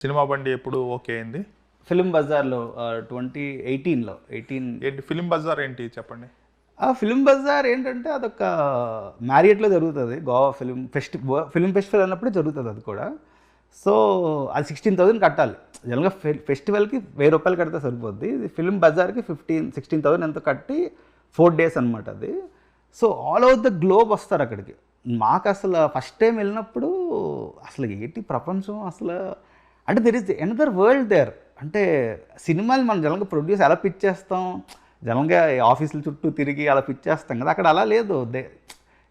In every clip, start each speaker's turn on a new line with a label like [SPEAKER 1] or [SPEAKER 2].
[SPEAKER 1] Cinema బండి ఎప్పుడు okay అయింది?
[SPEAKER 2] ఫిలిం బజార్లో ట్వంటీ ఎయిటీన్లో. ఎయిటీన్
[SPEAKER 1] ఏంటి ఫిలిం బజార్ ఏంటి చెప్పండి?
[SPEAKER 2] ఆ ఫిలిం బజార్ ఏంటంటే అదొక మ్యారియట్లో జరుగుతుంది. Goa film festi film festival అన్నప్పుడే జరుగుతుంది అది కూడా. సో అది సిక్స్టీన్ థౌసండ్ కట్టాలి. జనరల్గా ఫె- ఫెస్టివల్కి వెయ్యి రూపాయలు కడితే సరిపోద్ది. ఇది ఫిలిం బజార్కి ఫిఫ్టీన్ సిక్స్టీన్ థౌసండ్ ఎంతో కట్టి ఫోర్ డేస్ అనమాట అది. So all over the globe వస్తారు అక్కడికి. మాకు అసలు ఫస్ట్ టైం వెళ్ళినప్పుడు అసలు ఏంటి ప్రపంచం? అసలు అంటే there is another world there అంటే సినిమాలు మనం జనంగా ప్రొడ్యూస్ ఎలా పిచ్ చేస్తాం. జనంగా ఆఫీసుల చుట్టూ తిరిగి అలా పిచ్ చేస్తాం కదా. అక్కడ అలా లేదు. They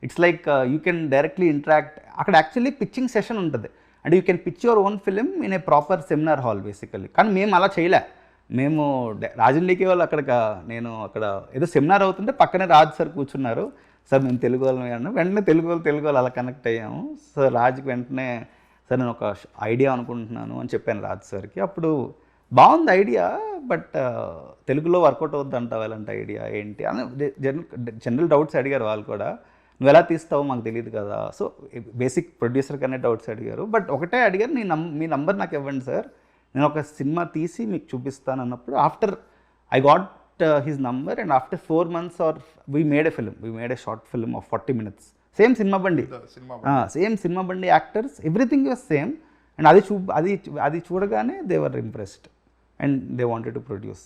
[SPEAKER 2] it's like you can directly interact అక్కడ యాక్చువల్లీ పిచ్చింగ్ సెషన్ ఉంటుంది. అంటే you can pitch your own film in a proper seminar hall basically కానీ మేము అలా చేయలే. మేము రాజండికి వాళ్ళు అక్కడ నేను అక్కడ ఏదో సెమినార్ అవుతుంటే పక్కనే రాజు సార్ కూర్చున్నారు. సార్ మేము తెలుగు వాళ్ళమే వెంటనే తెలుగు వాళ్ళు తెలుగు వాళ్ళు అలా కనెక్ట్ అయ్యాము. సో రాజ్కి వెంటనే సార్ నేను ఒక ఐడియా అనుకుంటున్నాను అని చెప్పాను రాజు సార్కి. అప్పుడు బాగుంది ఐడియా బట్ తెలుగులో వర్కౌట్ అవుద్ది అంటావు ఎలాంటి ఐడియా ఏంటి? అని జనరల్ జనరల్ డౌట్స్ అడిగారు వాళ్ళు కూడా. నువ్వు ఎలా తీస్తావో మాకు తెలియదు కదా. సో బేసిక్ ప్రొడ్యూసర్ కనే డౌట్స్ అడిగారు. బట్ ఒకటే అడిగారు నీ నం మీ నంబర్ నాకు ఇవ్వండి సార్. నేను ఒక సినిమా తీసి మీకు చూపిస్తాను అన్నప్పుడు after I got his number and after four months are we made a film we made a short film of forty minutes. Same cinema బండి.
[SPEAKER 1] సినిమా
[SPEAKER 2] సేమ్ సినిమా బండి. Actors everything was same and అది చూ అది అది చూడగానే they were impressed and they wanted to produce